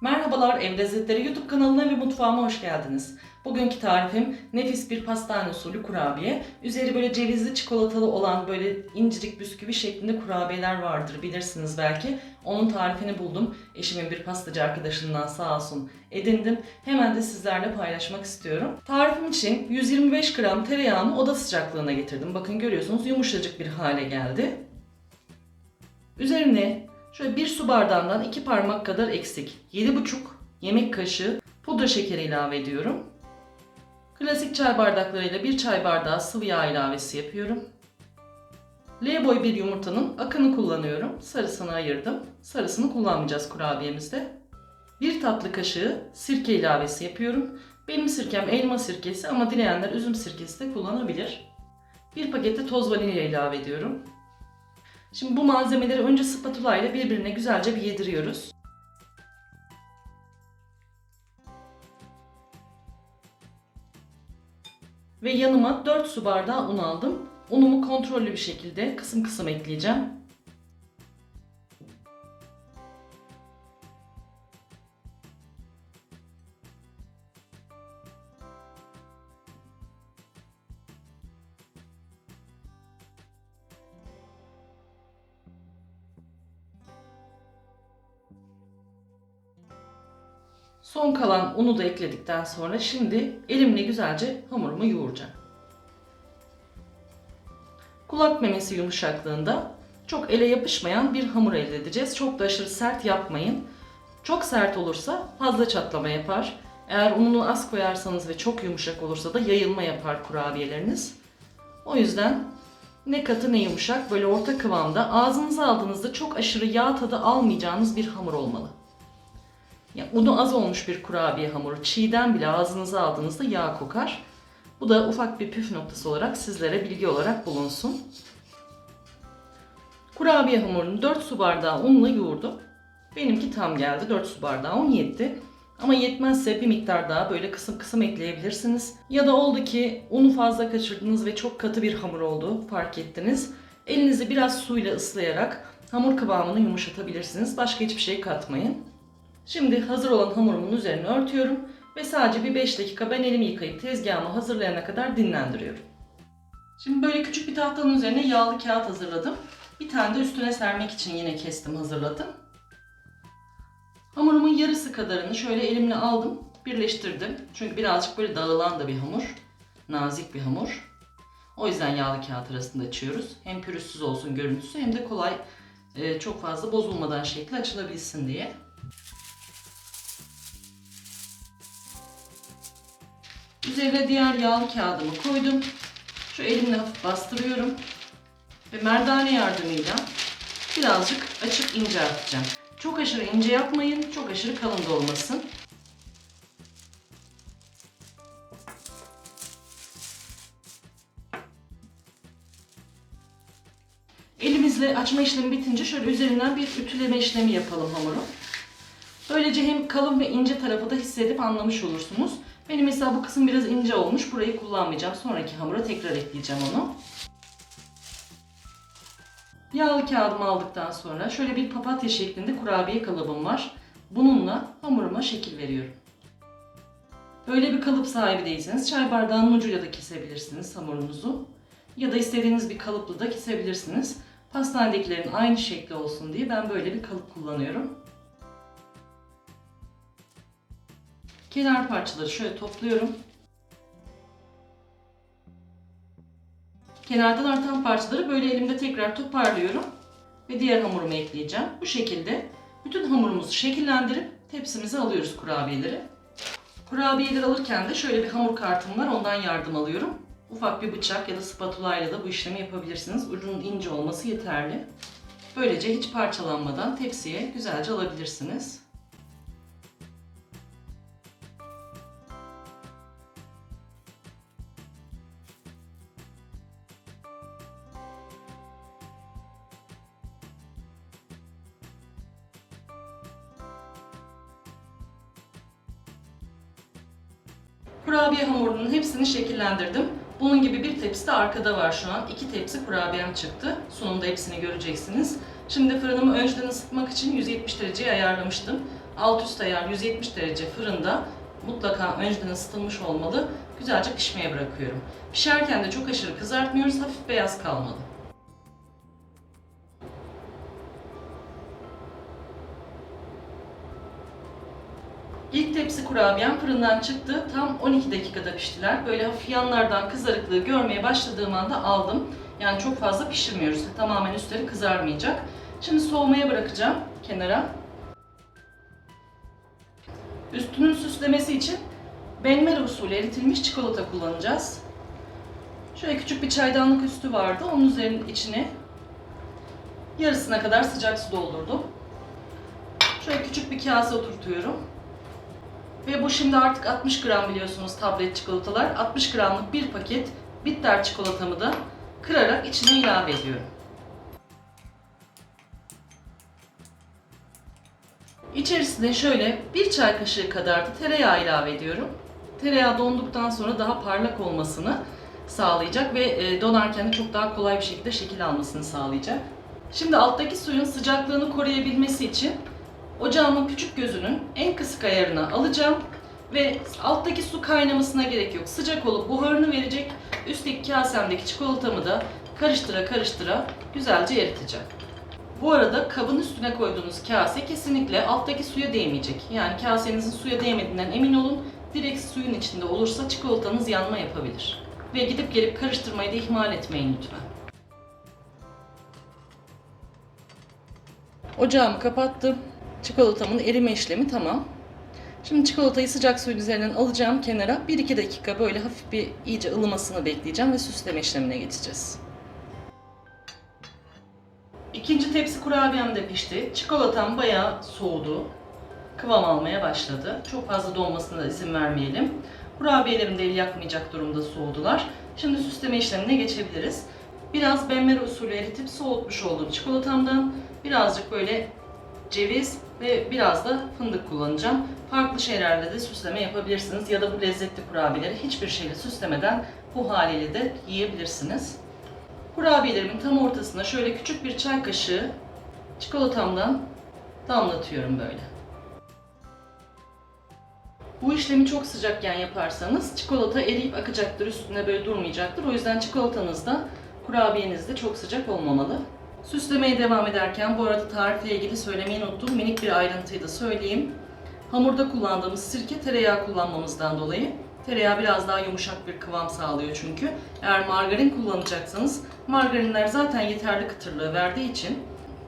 Merhabalar Ev Lezzetleri YouTube kanalına ve mutfağıma hoş geldiniz. Bugünkü tarifim nefis bir pastane usulü kurabiye. Üzeri böyle cevizli çikolatalı olan böyle incecik bisküvi şeklinde kurabiyeler vardır bilirsiniz belki. Onun tarifini buldum. Eşimin bir pastacı arkadaşından sağ olsun edindim. Hemen de sizlerle paylaşmak istiyorum. Tarifim için 125 gram tereyağını oda sıcaklığına getirdim. Bakın görüyorsunuz yumuşacık bir hale geldi. Üzerine Şöyle bir su bardağından iki parmak kadar eksik 7,5 yemek kaşığı pudra şekeri ilave ediyorum. Klasik çay bardaklarıyla bir çay bardağı sıvı yağ ilavesi yapıyorum. L boy bir yumurtanın akını kullanıyorum. Sarısını ayırdım. Sarısını kullanmayacağız kurabiyemizde. Bir tatlı kaşığı sirke ilavesi yapıyorum. Benim sirkem elma sirkesi ama dileyenler üzüm sirkesi de kullanabilir. Bir pakette toz vanilya ilave ediyorum. Şimdi bu malzemeleri önce spatula ile birbirine güzelce bir yediriyoruz. Ve yanıma 4 su bardağı un aldım. Unumu kontrollü bir şekilde kısım kısım ekleyeceğim. Son kalan unu da ekledikten sonra şimdi elimle güzelce hamurumu yoğuracağım. Kulak memesi yumuşaklığında çok ele yapışmayan bir hamur elde edeceğiz. Çok da aşırı sert yapmayın. Çok sert olursa fazla çatlama yapar. Eğer ununu az koyarsanız ve çok yumuşak olursa da yayılma yapar kurabiyeleriniz. O yüzden ne katı ne yumuşak böyle orta kıvamda ağzınıza aldığınızda çok aşırı yağ tadı almayacağınız bir hamur olmalı. Ya, unu az olmuş bir kurabiye hamuru çiğden bile ağzınıza aldığınızda yağ kokar. Bu da ufak bir püf noktası olarak sizlere bilgi olarak bulunsun. Kurabiye hamurunu 4 su bardağı unla yoğurdum. Benimki tam geldi. 4 su bardağı un yetti. Ama yetmezse bir miktar daha böyle kısım kısım ekleyebilirsiniz. Ya da oldu ki unu fazla kaçırdınız ve çok katı bir hamur oldu fark ettiniz. Elinizi biraz suyla ıslayarak hamur kıvamını yumuşatabilirsiniz. Başka hiçbir şey katmayın. Şimdi hazır olan hamurumun üzerine örtüyorum ve sadece bir 5 dakika ben elimi yıkayıp tezgahımı hazırlayana kadar dinlendiriyorum. Şimdi böyle küçük bir tahtanın üzerine yağlı kağıt hazırladım. Bir tane de üstüne sermek için yine kestim hazırladım. Hamurumun yarısı kadarını şöyle elimle aldım, birleştirdim. Çünkü birazcık böyle dağılan da bir hamur. Nazik bir hamur. O yüzden yağlı kağıt arasında açıyoruz. Hem pürüzsüz olsun görüntüsü hem de kolay çok fazla bozulmadan şekli açılabilsin diye. Üzerine diğer yağlı kağıdımı koydum. Şu elimle hafif bastırıyorum. Ve merdane yardımıyla birazcık açık ince atacağım. Çok aşırı ince yapmayın, çok aşırı kalın da olmasın. Elimizle açma işlemi bitince şöyle üzerinden bir ütüleme işlemi yapalım hamuru. Böylece hem kalın ve ince tarafı da hissedip anlamış olursunuz. Benim mesela bu kısım biraz ince olmuş. Burayı kullanmayacağım. Sonraki hamura tekrar ekleyeceğim onu. Yağlı kağıdımı aldıktan sonra şöyle bir papatya şeklinde kurabiye kalıbım var. Bununla hamuruma şekil veriyorum. Böyle bir kalıp sahibi değilseniz çay bardağının ucuyla da kesebilirsiniz hamurunuzu. Ya da istediğiniz bir kalıpla da kesebilirsiniz. Pastanedekilerin aynı şekli olsun diye ben böyle bir kalıp kullanıyorum. Kenar parçaları şöyle topluyorum. Kenardan artan parçaları böyle elimde tekrar toparlıyorum. Ve diğer hamurumu ekleyeceğim. Bu şekilde bütün hamurumuzu şekillendirip tepsimize alıyoruz kurabiyeleri. Kurabiyeleri alırken de şöyle bir hamur kartım var. Ondan yardım alıyorum. Ufak bir bıçak ya da spatula ile de bu işlemi yapabilirsiniz. Ucunun ince olması yeterli. Böylece hiç parçalanmadan tepsiye güzelce alabilirsiniz. Kurabiye hamurunun hepsini şekillendirdim. Bunun gibi bir tepsi de arkada var şu an. İki tepsi kurabiyem çıktı. Sonunda hepsini göreceksiniz. Şimdi fırınımı önceden ısıtmak için 170 dereceye ayarlamıştım. alt üst ayar 170 derece fırında mutlaka önceden ısıtılmış olmalı. Güzelce pişmeye bırakıyorum. Pişerken de çok aşırı kızartmıyoruz. Hafif beyaz kalmalı. İlk tepsi kurabiyem fırından çıktı. Tam 12 dakikada piştiler. Böyle hafif yanlardan kızarıklığı görmeye başladığım anda aldım. Yani çok fazla pişirmiyoruz. Tamamen üstleri kızarmayacak. Şimdi soğumaya bırakacağım kenara. Üstünün süslemesi için benmari usulü eritilmiş çikolata kullanacağız. Şöyle küçük bir çaydanlık üstü vardı. Onun üzerinin içine yarısına kadar sıcak su doldurdum. Şöyle küçük bir kase oturtuyorum. Ve bu şimdi artık 60 gram biliyorsunuz tablet çikolatalar. 60 gramlık bir paket bitter çikolatamı da kırarak içine ilave ediyorum. İçerisine şöyle bir çay kaşığı kadar da tereyağı ilave ediyorum. Tereyağı donduktan sonra daha parlak olmasını sağlayacak ve e, donarken de çok daha kolay bir şekilde şekil almasını sağlayacak. Şimdi alttaki suyun sıcaklığını koruyabilmesi için ocağımın küçük gözünün en kısık ayarına alacağım ve alttaki su kaynamasına gerek yok. Sıcak olup buharını verecek. Üstteki kasemdeki çikolatamı da karıştıra karıştıra güzelce eriteceğim. Bu arada kabın üstüne koyduğunuz kase kesinlikle alttaki suya değmeyecek. Yani kasenizin suya değmediğinden emin olun. Direkt suyun içinde olursa çikolatanız yanma yapabilir. Ve gidip gelip karıştırmayı da ihmal etmeyin lütfen. Ocağımı kapattım. Çikolatamın erime işlemi tamam. Şimdi çikolatayı sıcak suyun üzerinden alacağım kenara. 1-2 dakika böyle hafif bir iyice ılımasını bekleyeceğim ve süsleme işlemine geçeceğiz. İkinci tepsi kurabiyem de pişti. Çikolatam bayağı soğudu. Kıvam almaya başladı. Çok fazla donmasına da izin vermeyelim. Kurabiyelerim de el yakmayacak durumda soğudular. Şimdi süsleme işlemine geçebiliriz. Biraz benmari usulü eritip soğutmuş olduğum çikolatamdan birazcık böyle ceviz ve biraz da fındık kullanacağım. Farklı şeylerle de süsleme yapabilirsiniz ya da bu lezzetli kurabiyeleri hiçbir şeyle süslemeden bu haliyle de yiyebilirsiniz. Kurabiyelerimin tam ortasına şöyle küçük bir çay kaşığı çikolatamdan damlatıyorum böyle. Bu işlemi çok sıcakken yaparsanız çikolata eriyip akacaktır, üstüne böyle durmayacaktır. O yüzden çikolatanız da kurabiyeniz de çok sıcak olmamalı. Süslemeye devam ederken bu arada tarifle ilgili söylemeyi unuttum. Minik bir ayrıntıyı da söyleyeyim. Hamurda kullandığımız sirke tereyağı kullanmamızdan dolayı tereyağı biraz daha yumuşak bir kıvam sağlıyor çünkü. Eğer margarin kullanacaksanız margarinler zaten yeterli kıtırlığı verdiği için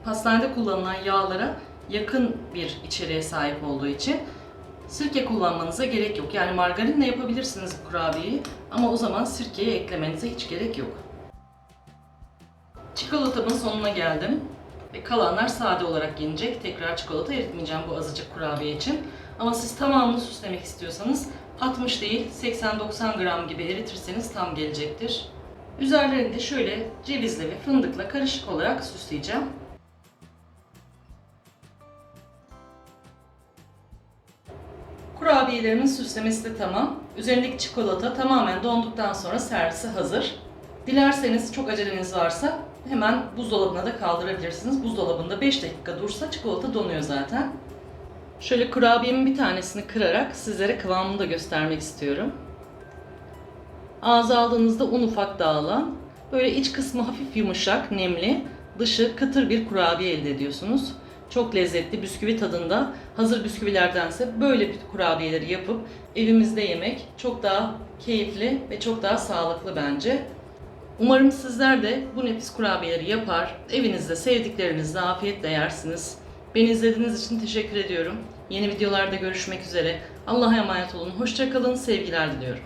pastanede kullanılan yağlara yakın bir içeriğe sahip olduğu için sirke kullanmanıza gerek yok. Yani margarinle yapabilirsiniz bu kurabiyeyi ama o zaman sirkeyi eklemenize hiç gerek yok. Çikolatamın sonuna geldim. Ve kalanlar sade olarak yenecek. Tekrar çikolata eritmeyeceğim bu azıcık kurabiye için. Ama siz tamamını süslemek istiyorsanız 60 değil 80-90 gram gibi eritirseniz tam gelecektir. Üzerlerini de şöyle cevizle ve fındıkla karışık olarak süsleyeceğim. Kurabiyelerimin süslemesi de tamam. Üzerindeki çikolata tamamen donduktan sonra servise hazır. Dilerseniz çok aceleniz varsa hemen buzdolabına da kaldırabilirsiniz. Buzdolabında 5 dakika dursa çikolata donuyor zaten. Şöyle kurabiyemin bir tanesini kırarak sizlere kıvamını da göstermek istiyorum. Ağza aldığınızda un ufak dağılan, böyle iç kısmı hafif yumuşak, nemli, dışı kıtır bir kurabiye elde ediyorsunuz. Çok lezzetli, bisküvi tadında. Hazır bisküvilerdense böyle bir kurabiyeleri yapıp evimizde yemek çok daha keyifli ve çok daha sağlıklı bence. Umarım sizler de bu nefis kurabiyeleri yapar, evinizde sevdiklerinizle afiyetle yersiniz. Beni izlediğiniz için teşekkür ediyorum. Yeni videolarda görüşmek üzere. Allah'a emanet olun. Hoşçakalın. Sevgiler diliyorum.